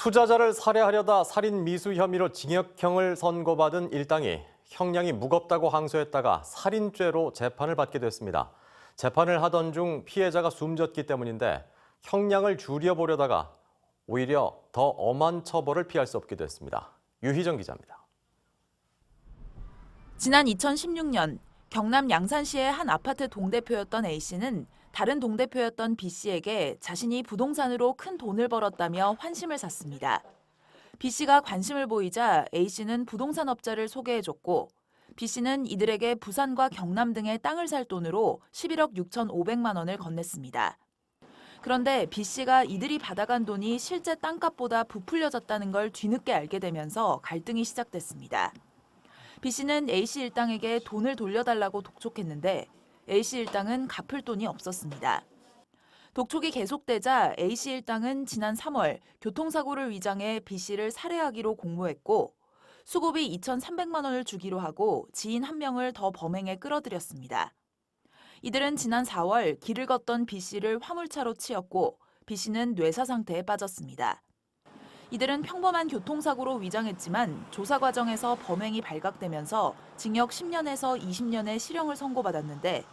투자자를 살해하려다 살인 미수 혐의로 징역형을 선고받은 일당이 형량이 무겁다고 항소했다가 살인죄로 재판을 받게 됐습니다. 재판을 하던 중 피해자가 숨졌기 때문인데 형량을 줄여보려다가 오히려 더 엄한 처벌을 피할 수 없게 됐습니다. 유희정 기자입니다. 지난 2016년 경남 양산시의 한 아파트 동대표였던 A씨는 다른 동대표였던 B씨에게 자신이 부동산으로 큰 돈을 벌었다며 환심을 샀습니다. B씨가 관심을 보이자 A씨는 부동산 업자를 소개해줬고 B씨는 이들에게 부산과 경남 등의 땅을 살 돈으로 11억 6,500만 원을 건넸습니다. 그런데 B씨가 이들이 받아간 돈이 실제 땅값보다 부풀려졌다는 걸 뒤늦게 알게 되면서 갈등이 시작됐습니다. B씨는 A씨 일당에게 돈을 돌려달라고 독촉했는데 A씨 일당은 갚을 돈이 없었습니다. 독촉이 계속되자 A씨 일당은 지난 3월 교통사고를 위장해 B씨를 살해하기로 공모했고 수고비 2,300만 원을 주기로 하고 지인 한 명을 더 범행에 끌어들였습니다. 이들은 지난 4월 길을 걷던 B씨를 화물차로 치었고 B씨는 뇌사 상태에 빠졌습니다. 이들은 평범한 교통사고로 위장했지만 조사 과정에서 범행이 발각되면서 징역 10년에서 20년의 실형을 선고받았는데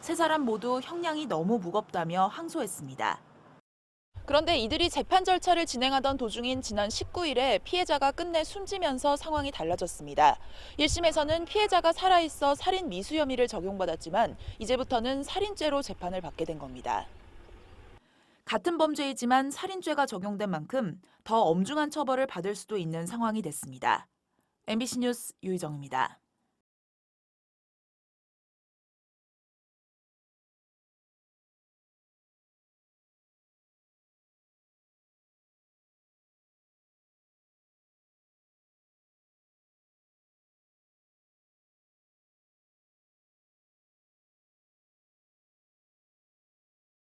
세 사람 모두 형량이 너무 무겁다며 항소했습니다. 그런데 이들이 재판 절차를 진행하던 도중인 지난 19일에 피해자가 끝내 숨지면서 상황이 달라졌습니다. 1심에서는 피해자가 살아있어 살인 미수 혐의를 적용받았지만 이제부터는 살인죄로 재판을 받게 된 겁니다. 같은 범죄이지만 살인죄가 적용된 만큼 더 엄중한 처벌을 받을 수도 있는 상황이 됐습니다. MBC 뉴스 유희정입니다.